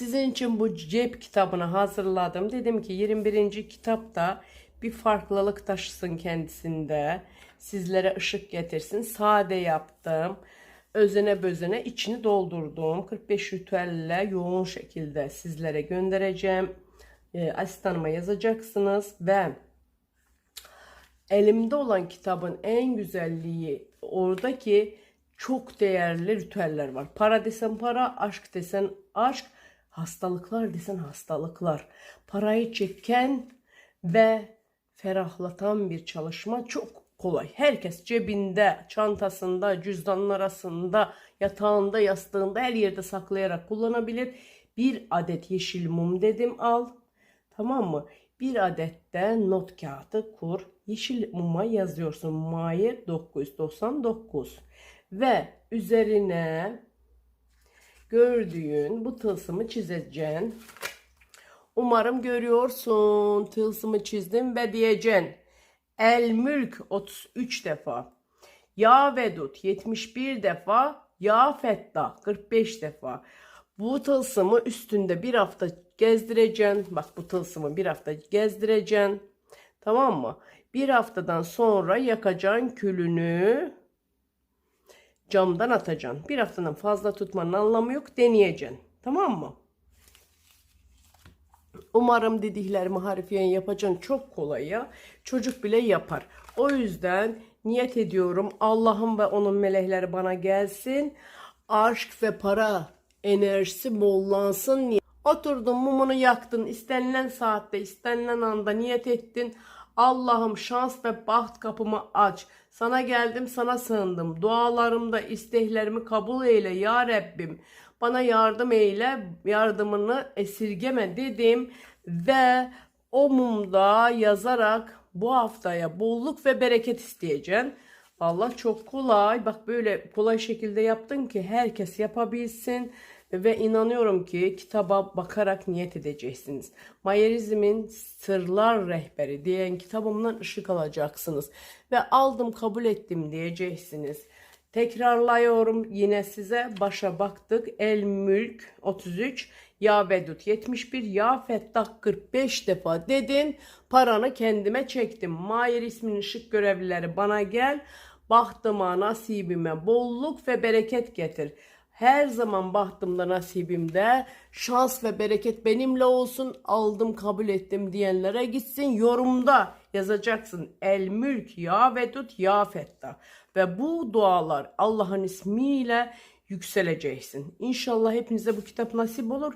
Sizin için bu cep kitabını hazırladım. Dedim ki 21. kitapta bir farklılık taşısın kendisinde. Sizlere ışık getirsin. Sade yaptım. Özene bözene içini doldurdum. 45 ritüelle yoğun şekilde sizlere göndereceğim. Ee, asistanıma yazacaksınız ve elimde olan kitabın en güzelliği oradaki çok değerli ritüeller var. Para desen para, aşk desen aşk, hastalıklar desen hastalıklar. Parayı çeken ve ferahlatan bir çalışma çok kolay. Herkes cebinde, çantasında, cüzdanın arasında, yatağında, yastığında her yerde saklayarak kullanabilir. Bir adet yeşil mum dedim al. Tamam mı? Bir adet de not kağıdı kur. Yeşil muma yazıyorsun. Mayı 999. Ve üzerine gördüğün bu tılsımı çizeceksin. Umarım görüyorsun. Tılsımı çizdim ve diyeceksin. El mülk 33 defa. Ya Vedut 71 defa. Ya Fetta 45 defa. Bu tılsımı üstünde bir hafta gezdireceksin. Bak bu tılsımı bir hafta gezdireceksin. Tamam mı? Bir haftadan sonra yakacaksın külünü camdan atacaksın. Bir haftadan fazla tutmanın anlamı yok. Deneyeceksin. Tamam mı? Umarım dediklerimi harfiyen yapacaksın. Çok kolay ya. Çocuk bile yapar. O yüzden niyet ediyorum. Allah'ım ve onun melekleri bana gelsin. Aşk ve para enerjisi bollansın. Oturdun mumunu yaktın. istenilen saatte, istenilen anda niyet ettin. Allah'ım şans ve baht kapımı aç. Sana geldim, sana sığındım. Dualarımda isteklerimi kabul eyle ya Rabbim. Bana yardım eyle, yardımını esirgeme dedim ve o mumda yazarak bu haftaya bolluk ve bereket isteyeceksin. Vallahi çok kolay. Bak böyle kolay şekilde yaptın ki herkes yapabilsin. Ve inanıyorum ki kitaba bakarak niyet edeceksiniz. Mayerizmin Sırlar Rehberi diyen kitabımdan ışık alacaksınız. Ve aldım kabul ettim diyeceksiniz. Tekrarlıyorum yine size. Başa baktık. El Mülk 33, Ya Vedut 71, Ya Fettah 45 defa dedin. Paranı kendime çektim. Mayer isminin ışık görevlileri bana gel. Bahtıma, nasibime bolluk ve bereket getir. Her zaman bahtımda nasibimde. Şans ve bereket benimle olsun. Aldım kabul ettim diyenlere gitsin. Yorumda yazacaksın. El mülk ya vedut ya fetta. Ve bu dualar Allah'ın ismiyle yükseleceksin. İnşallah hepinize bu kitap nasip olur.